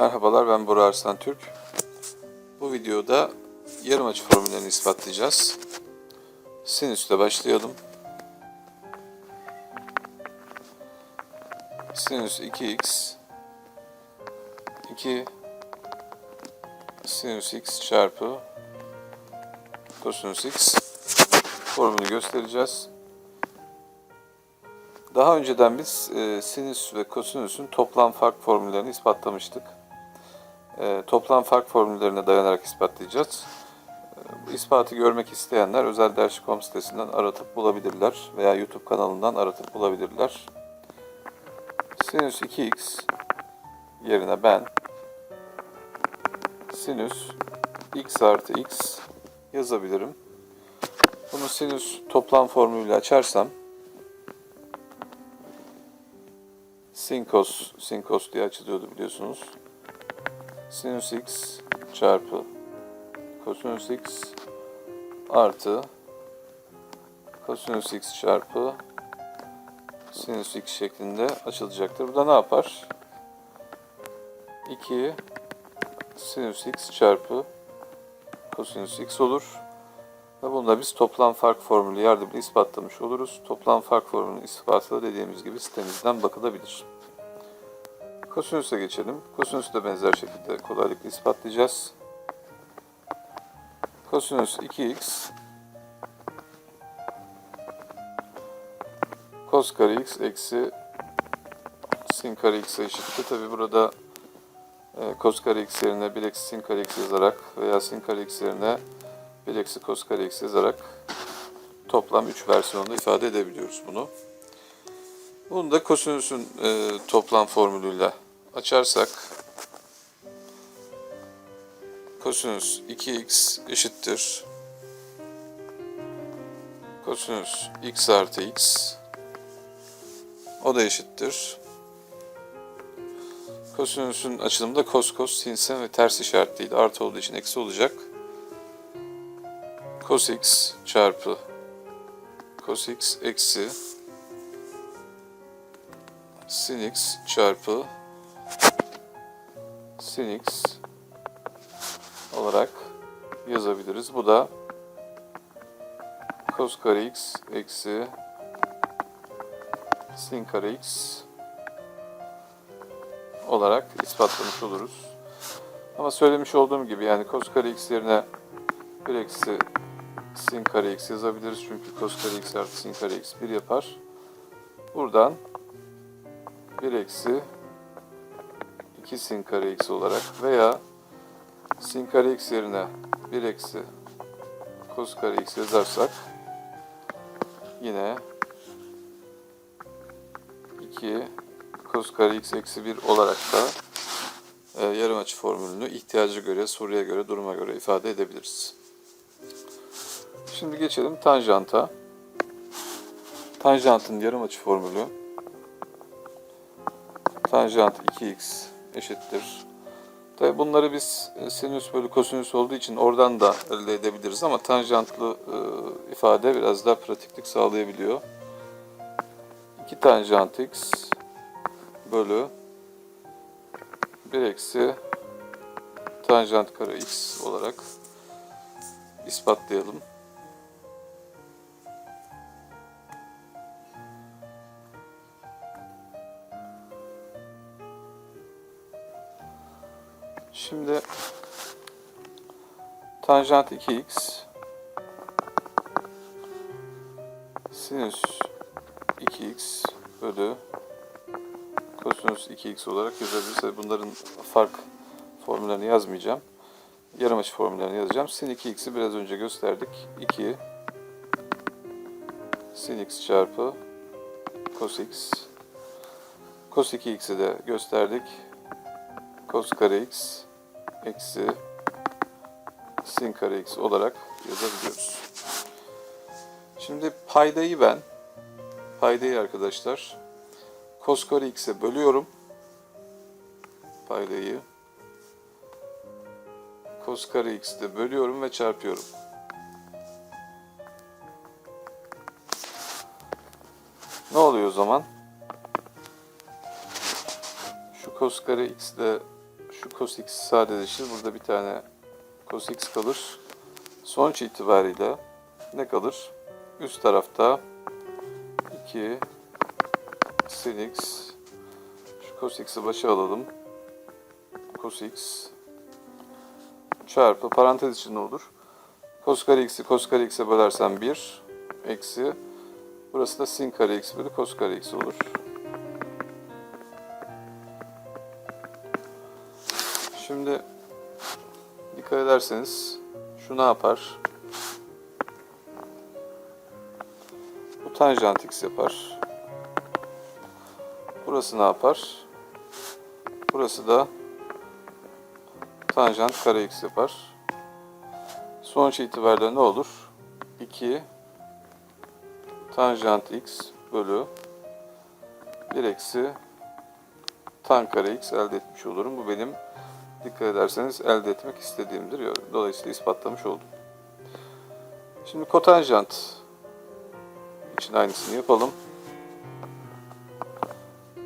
Merhabalar ben Bora Arslan Türk. Bu videoda yarım açı formüllerini ispatlayacağız. Sinüsle başlayalım. Sinüs 2x 2 sinüs x çarpı kosinüs x formülü göstereceğiz. Daha önceden biz e, sinüs ve kosinüsün toplam fark formüllerini ispatlamıştık. E, toplam fark formüllerine dayanarak ispatlayacağız. E, bu ispatı görmek isteyenler özel ders.com sitesinden aratıp bulabilirler veya YouTube kanalından aratıp bulabilirler. Sinüs 2x yerine ben sinüs x artı x yazabilirim. Bunu sinüs toplam formülüyle açarsam Sinkos, sinkos diye açılıyordu biliyorsunuz. Sinüs x çarpı kosinüs x artı kosinüs x çarpı sinüs x şeklinde açılacaktır. Bu da ne yapar? 2 sinüs x çarpı kosinüs x olur. Ve bunu da biz toplam fark formülü yardımıyla ispatlamış oluruz. Toplam fark formülünün ispatı da dediğimiz gibi sitemizden bakılabilir. Kosinüse geçelim. Kosinüsü de benzer şekilde kolaylıkla ispatlayacağız. Kosinüs 2x cos kare x eksi sin kare x'e eşittir. Tabi burada e, cos kare x yerine 1 eksi sin kare x yazarak veya sin kare x yerine 1 eksi cos kare x yazarak toplam 3 versiyonda ifade edebiliyoruz bunu. Bunu da kosinüsün e, toplam formülüyle açarsak kosinüs 2x eşittir kosinüs x artı x o da eşittir. Kosinüsün açılımı da kos kos sin sin ve ters işaretliydi. Artı olduğu için eksi olacak. Cos x çarpı cos x eksi sin x çarpı sin x olarak yazabiliriz. Bu da cos kare x eksi sin kare x olarak ispatlamış oluruz. Ama söylemiş olduğum gibi yani cos kare x yerine 1 eksi sin kare x yazabiliriz. Çünkü cos kare x artı sin kare x 1 yapar. Buradan 1 eksi 2 sin kare x olarak veya sin kare x yerine 1 eksi cos kare x yazarsak yine 2 cos kare x eksi 1 olarak da e, yarım açı formülünü ihtiyaca göre, soruya göre, duruma göre ifade edebiliriz. Şimdi geçelim tanjanta. Tanjantın yarım açı formülü tanjant 2x eşittir. Tabi bunları biz e, sinüs bölü kosinüs olduğu için oradan da elde edebiliriz ama tanjantlı e, ifade biraz daha pratiklik sağlayabiliyor. 2 tanjant x bölü 1 eksi tanjant kare x olarak ispatlayalım. Şimdi tanjant 2x sinüs 2x bölü kosinüs 2x olarak yazabiliriz. Bunların fark formüllerini yazmayacağım. Yarım açı formüllerini yazacağım. Sin 2x'i biraz önce gösterdik. 2 sin x çarpı cos x. Cos 2x'i de gösterdik. Cos kare x eksi sin kare x olarak yazabiliyoruz. Şimdi paydayı ben paydayı arkadaşlar cos kare x'e bölüyorum. Paydayı cos kare x'te bölüyorum ve çarpıyorum. Ne oluyor o zaman? Şu cos kare x'de Şu cos x sadeleşir. Burada bir tane cos x kalır. Sonuç itibariyle ne kalır? Üst tarafta 2 sin x şu cos x'i başa alalım. Cos x çarpı parantez içinde olur. Cos kare x'i cos kare x'e bölersem 1 eksi burası da sin kare x bölü cos kare x olur. Şimdi dikkat ederseniz şu ne yapar? Bu tanjant x yapar. Burası ne yapar? Burası da tanjant kare x yapar. Sonuç itibariyle ne olur? 2 tanjant x bölü 1 eksi tan kare x elde etmiş olurum. Bu benim dikkat ederseniz elde etmek istediğimdir. Dolayısıyla ispatlamış oldum. Şimdi kotanjant için aynısını yapalım.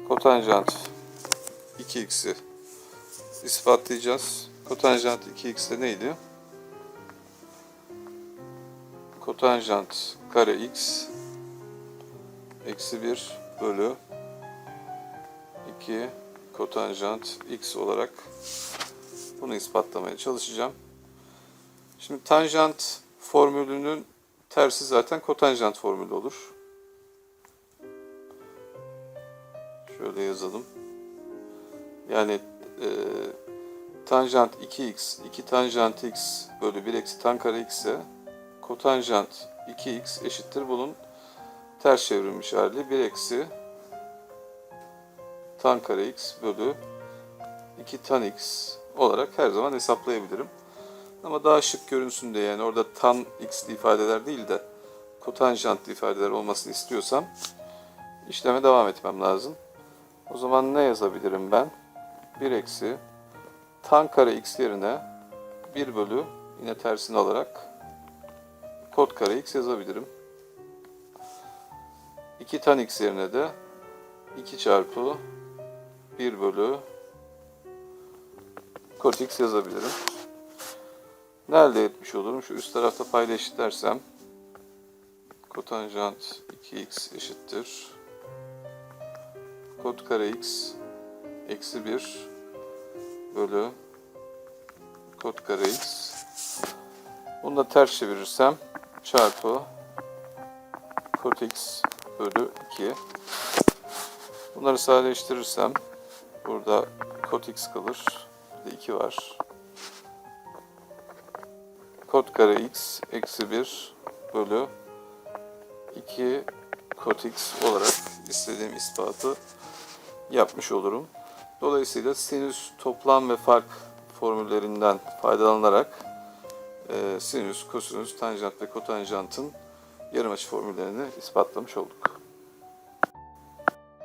Kotanjant 2x'i ispatlayacağız. Kotanjant 2x de neydi? Kotanjant kare x eksi 1 bölü 2 kotanjant x olarak bunu ispatlamaya çalışacağım. Şimdi tanjant formülünün tersi zaten kotanjant formülü olur. Şöyle yazalım. Yani e, tanjant 2x, 2 tanjant x bölü 1 eksi tan kare x ise kotanjant 2x eşittir bunun ters çevrilmiş hali 1 eksi tan kare x bölü 2 tan x olarak her zaman hesaplayabilirim. Ama daha şık görünsün diye yani orada tan x'li ifadeler değil de kotanjantlı ifadeler olmasını istiyorsam işleme devam etmem lazım. O zaman ne yazabilirim ben? 1 eksi tan kare x yerine 1 bölü yine tersini alarak kod kare x yazabilirim. 2 tan x yerine de 2 çarpı 1 bölü kod x yazabilirim. Ne elde etmiş olurum? Şu üst tarafta payla eşitlersem kotanjant 2x eşittir. Kod kare x eksi 1 bölü kod kare x. Bunu da ters çevirirsem çarpı kod x bölü 2. Bunları sadeleştirirsem burada kod x kalır. Bir de 2 var. Kod kare x eksi 1 bölü 2 kod x olarak istediğim ispatı yapmış olurum. Dolayısıyla sinüs toplam ve fark formüllerinden faydalanarak e, sinüs, kosinüs, tanjant ve kotanjantın yarım açı formüllerini ispatlamış olduk.